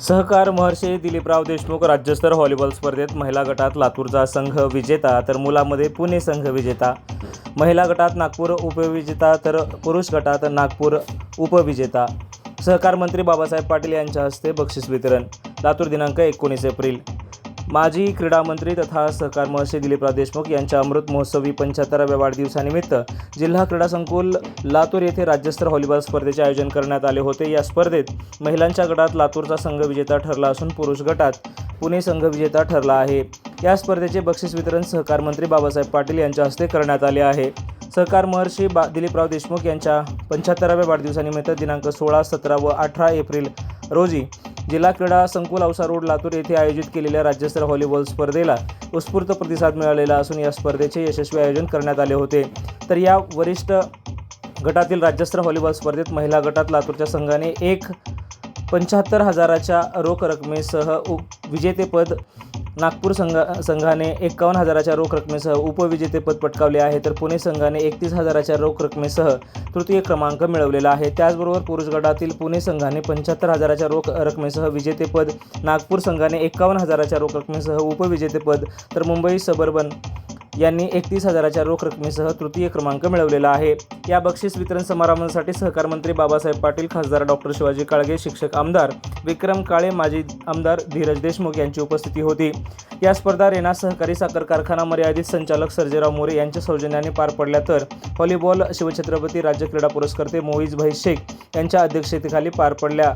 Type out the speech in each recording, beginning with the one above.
सहकार महर्षी दिलीपराव देशमुख राज्यस्तर व्हॉलीबॉल स्पर्धेत महिला गटात लातूरचा संघ विजेता तर मुलामध्ये पुणे संघ विजेता. महिला गटात नागपूर उपविजेता तर पुरुष गटात नागपूर उपविजेता. सहकार मंत्री बाबासाहेब पाटील यांच्या हस्ते बक्षीस वितरण. लातूर दिनांक एकोणीस एप्रिल. माजी क्रीडा मंत्री तथा सहकार महर्षी दिलीपराव देशमुख यांच्या अमृत महोत्सवी पंच्याहत्तराव्या वाढदिवसानिमित्त जिल्हा क्रीडा संकुल लातूर येथे राज्यस्तर व्हॉलीबॉल स्पर्धेचे आयोजन करण्यात आले होते. या स्पर्धेत महिलांच्या गटात लातूरचा संघ विजेता ठरला असून पुरुष गटात पुणे संघ विजेता ठरला आहे. या स्पर्धेचे बक्षीस वितरण सहकार मंत्री बाबासाहेब पाटील यांच्या हस्ते करण्यात आले आहे. सहकार महर्षी बा दिलीपराव देशमुख यांच्या पंच्याहत्तराव्या वाढदिवसानिमित्त दिनांक सोळा सतरा व अठरा एप्रिल रोजी जिल्हा क्रीडा संकुल औसा रोड लातूर येथे आयोजित केलेल्या राज्यस्तरीय व्हॉलीबॉल स्पर्धेला उत्स्फूर्त प्रतिसाद मिळालेला असून या स्पर्धेचे यशस्वी आयोजन करण्यात आले होते. तर या वरिष्ठ गटातील राज्यस्तरीय व्हॉलीबॉल स्पर्धेत महिला गटात लातूरच्या संघाने एक पंच्याहत्तर हजाराच्या रोख रकमेसह उप विजेतेपद नागपूर संघ संघाने एकावन्न हजाराच्या रोख रकमेसह उपविजेतेपद पटकावले आहे. तर पुणे संघाने एकतीस हजाराच्या रोख रकमेसह तृतीय क्रमांक मिळवलेला आहे. त्याचबरोबर पुरुष गटातील पुणे संघाने पंच्याहत्तर हजाराच्या रोख रकमेसह विजेतेपद नागपूर संघाने एकावन्न हजाराच्या रोख रकमेसह उपविजेतेपद तर मुंबई सबर्बन यांनी एकतीस हजाराच्या रोख रकमेसह तृतीय क्रमांक मिळवलेला आहे. या बक्षीस वितरण समारंभासाठी सहकार मंत्री बाबासाहेब पाटील खासदार डॉक्टर शिवाजी काळगे शिक्षक आमदार विक्रम काळे माजी आमदार धीरज देशमुख यांची उपस्थिती होती. या स्पर्धा रेना सहकारी साखर कारखाना मर्यादित संचालक सर्जेराव मोरे यांच्या सौजन्याने पार पडल्या तर व्हॉलीबॉल शिवछत्रपती राज्य क्रीडा पुरस्कर्ते मोईज भाई शेख यांच्या अध्यक्षतेखाली पार पडल्या.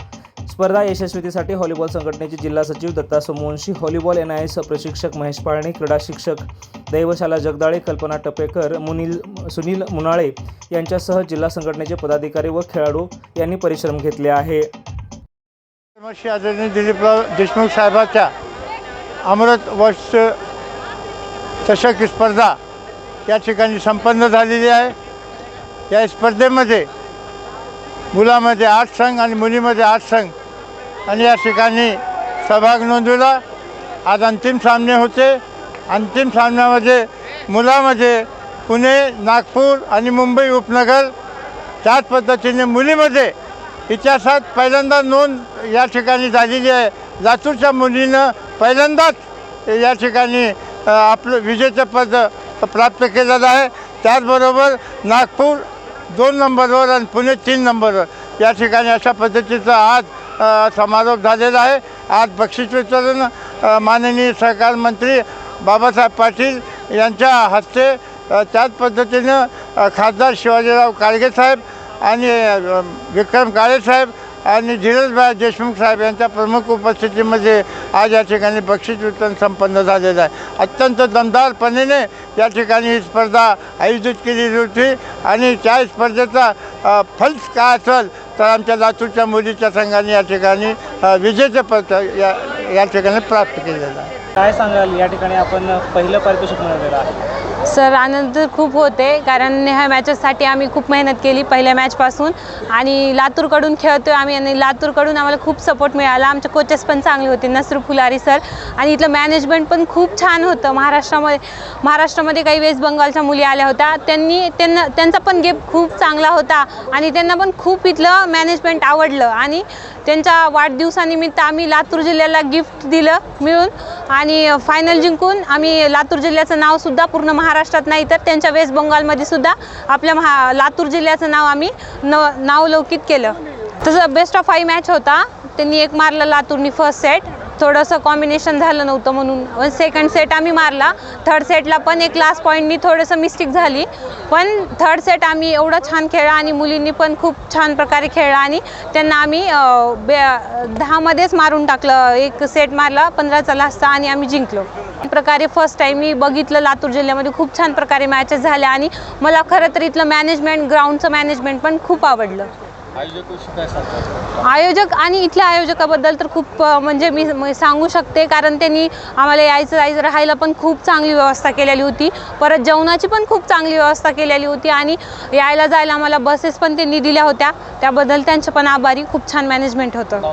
स्पर्धा यशस्वीतीसाठी व्हॉलीबॉल संघटनेचे जिल्हा सचिव Datta Somvanshi volleyball N I S प्रशिक्षक महेश पाळणे क्रीडा शिक्षक दैवशाला जगदाळे कल्पना टपेकर मुनील सुनील मुनाळे यांच्यासह जिल्हा संघटनेचे पदाधिकारी व खेळाडू यांनी परिश्रम घेतले आहे. कर्मशी आदरणीय दिलीपराव देशमुख साहेबांच्या अमृत वर्ष चषक स्पर्धा या ठिकाणी संपन्न झालेली आहे. या स्पर्धेमध्ये मुलामध्ये आठ संघ आणि मुलीमध्ये आठ संघ आणि या ठिकाणी सहभाग नोंदवला. आज अंतिम सामने होते. अंतिम सामन्यामध्ये मुलामध्ये पुणे नागपूर आणि मुंबई उपनगर त्याच पद्धतीने मुलीमध्ये इतिहासात पहिल्यांदा नोंद या ठिकाणी झालेली आहे. लातूरच्या मुलीनं पहिल्यांदाच या ठिकाणी आपलं विजेतेपद प्राप्त केलेलं आहे. त्याचबरोबर नागपूर दोन नंबरवर आणि पुणे तीन नंबरवर. या ठिकाणी अशा पद्धतीचं आज समारोप झालेला आहे. आज बक्षीस वितरण माननीय सहकार मंत्री बाबासाहेब पाटील यांच्या हस्ते त्याच पद्धतीनं खासदार शिवाजीराव काळगे साहेब आणि विक्रम काळे साहेब आणि धीरजभाई देशमुख साहेब यांच्या प्रमुख उपस्थितीमध्ये आज या ठिकाणी बक्षीस वितरण संपन्न झालेलं आहे. अत्यंत दमदारपणेने या ठिकाणी ही स्पर्धा आयोजित केलेली होती आणि त्या स्पर्धेचा फल्स काय असेल तर आमच्या लातूरच्या मुलीच्या संघाने या ठिकाणी अ, विजेतेपद या या ठिकाणी प्राप्त केलेलं आहे. काय सांगाल? या ठिकाणी आपण पहिलं पारितोषिक मिळवलेलं आहे. सर आनंद तर खूप होते कारण ह्या मॅचेससाठी आम्ही खूप मेहनत केली पहिल्या मॅचपासून आणि लातूरकडून खेळतो आहे आम्ही आणि लातूरकडून आम्हाला खूप सपोर्ट मिळाला. आमचे कोचेस पण चांगले होते नसरू फुलारी सर. आणि इथलं मॅनेजमेंट पण खूप छान होतं. महाराष्ट्रामध्ये महाराष्ट्रामध्ये काही वेस्ट बंगालच्या मुली आल्या होत्या. त्यांनी त्यांना त्यांचा पण गेम खूप चांगला होता. आणि त्यांना पण खूप इथलं मॅनेजमेंट आवडलं. आणि त्यांच्या वाढदिवसानिमित्त आम्ही लातूर जिल्ह्याला गिफ्ट दिलं मिळून. आणि फायनल जिंकून आम्ही लातूर जिल्ह्याचं नावसुद्धा पूर्ण महा महाराष्ट्रात नाही तर त्यांच्या वेस्ट बंगालमध्ये सुद्धा आपल्या महा लातूर जिल्ह्याचं नाव आम्ही न नावलौकित केलं. तसं बेस्ट ऑफ फाईव्ह मॅच होता. त्यांनी एक मारलं लातूरनी फर्स्ट सेट थोडंसं कॉम्बिनेशन झालं नव्हतं म्हणून. सेकंड सेट आम्ही मारला. थर्ड सेटला पण एक लास्ट पॉईंटनी थोडंसं मिस्टेक झाली. पण थर्ड सेट आम्ही एवढं छान खेळला आणि मुलींनी पण खूप छान प्रकारे खेळला आणि त्यांना आम्ही बे दहामध्येच मारून टाकलं. एक सेट मारला पंधराचा लास्टचा आणि आम्ही जिंकलो. प्रकारे फर्स्ट टाईम मी बघितलं लातूर जिल्ह्यामध्ये. खूप छान प्रकारे मॅचेस झाल्या आणि मला खरं तर इथलं मॅनेजमेंट ग्राउंडचं मॅनेजमेंट पण खूप आवडलं. आयोजक आणि इथल्या आयोजकाबद्दल तर खूप म्हणजे मी मी सांगू शकते कारण त्यांनी आम्हाला यायचं जायचं राहायला पण खूप चांगली व्यवस्था केलेली होती. परत जेवणाची पण खूप चांगली व्यवस्था केलेली होती आणि यायला जायला आम्हाला बसेस पण त्यांनी दिल्या होत्या. त्याबद्दल त्यांचे पण आभारी. खूप छान मॅनेजमेंट होतं.